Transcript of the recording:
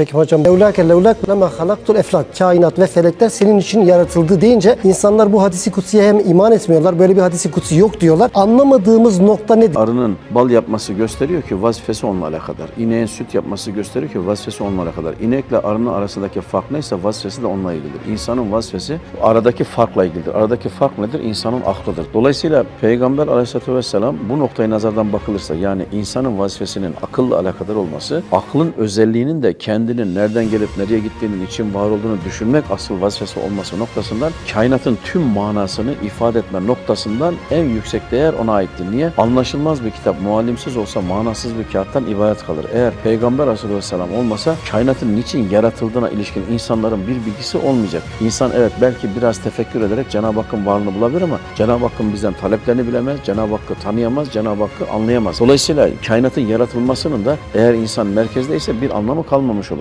Peki hocam levlake levlak lema halaktul eflak kainat ve felekler senin için yaratıldı deyince insanlar bu hadisi kutsiye hem iman etmiyorlar böyle bir hadisi kutsi yok diyorlar. Anlamadığımız nokta nedir? Arının bal yapması gösteriyor ki vazifesi onunla alakadar. İneğin süt yapması gösteriyor ki vazifesi onunla alakadar. İnekle arının arasındaki fark neyse vazifesi de onunla ilgilidir. İnsanın vazifesi aradaki farkla ilgilidir. Aradaki fark nedir? İnsanın aklıdır. Dolayısıyla Peygamber aleyhissalatü vesselam bu noktaya nazardan bakılırsa yani insanın vazifesinin akılla alakadar olması, aklın özelliğinin de kendinin nereden gelip nereye gittiğinin için var olduğunu düşünmek asıl vazifesi olması noktasından kainatın tüm manasını ifade etme noktasından en yüksek değer ona aittir. Niye? Anlaşılmaz bir kitap muallimsiz olsa manasız bir kağıttan ibaret kalır. Eğer Peygamber Aleyhisselam olmasa kainatın niçin yaratıldığına ilişkin insanların bir bilgisi olmayacak. İnsan evet belki biraz tefekkür ederek Cenab-ı Hakk'ın varlığını bulabilir ama Cenab-ı Hakk'ın bizden taleplerini bilemez, Cenab-ı Hakk'ı tanıyamaz, Cenab-ı Hakk'ı anlayamaz. Dolayısıyla kainatın yaratılmasının da eğer insan merkezdeyse bir anlamı kalmamış olur.